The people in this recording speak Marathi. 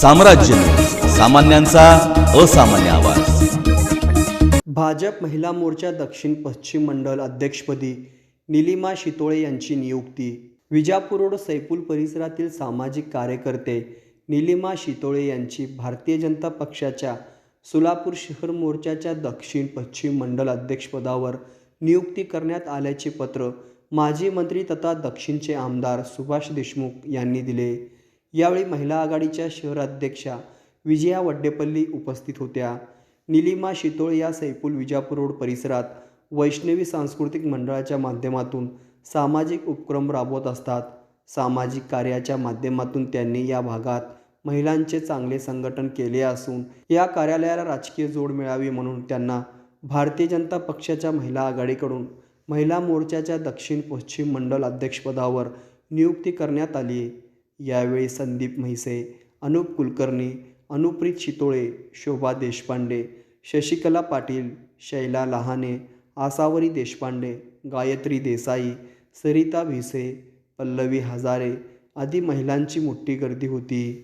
साम्राज्य सामान्यांचा असामान्य आवाज. भाजप महिला मोर्चा दक्षिण पश्चिम मंडळ अध्यक्षपदी निलिमा शितोळे यांची नियुक्ती. विजापूर रोड सैपूल परिसरातील सामाजिक कार्यकर्ते निलिमा शितोळे यांची भारतीय जनता पक्षाच्या सोलापूर शहर मोर्चाच्या दक्षिण पश्चिम मंडल अध्यक्षपदावर नियुक्ती करण्यात आल्याचे पत्र माजी मंत्री तथा दक्षिणचे आमदार सुभाष देशमुख यांनी दिले. यावेळी महिला आघाडीच्या शहराध्यक्षा विजया वड्डेपल्ली उपस्थित होत्या. निलिमा शितोळ या सैपूल विजापूर रोड परिसरात वैष्णवी सांस्कृतिक मंडळाच्या माध्यमातून सामाजिक उपक्रम राबवत असतात. सामाजिक कार्याच्या माध्यमातून त्यांनी या भागात महिलांचे चांगले संघटन केले असून या कार्यालयाला राजकीय जोड मिळावी म्हणून त्यांना भारतीय जनता पक्षाच्या महिला आघाडीकडून महिला मोर्चाच्या दक्षिण पश्चिम मंडल अध्यक्षपदावर नियुक्ती करण्यात आली यावेळी संदीप म्हैसे अनुप कुलकर्णी अनुप्रीत शितोळे शोभा देशपांडे शशिकला पाटील शैला लहाने आसावरी देशपांडे गायत्री देसाई सरिता भिसे पल्लवी हजारे आदी महिलांची मोठी गर्दी होती.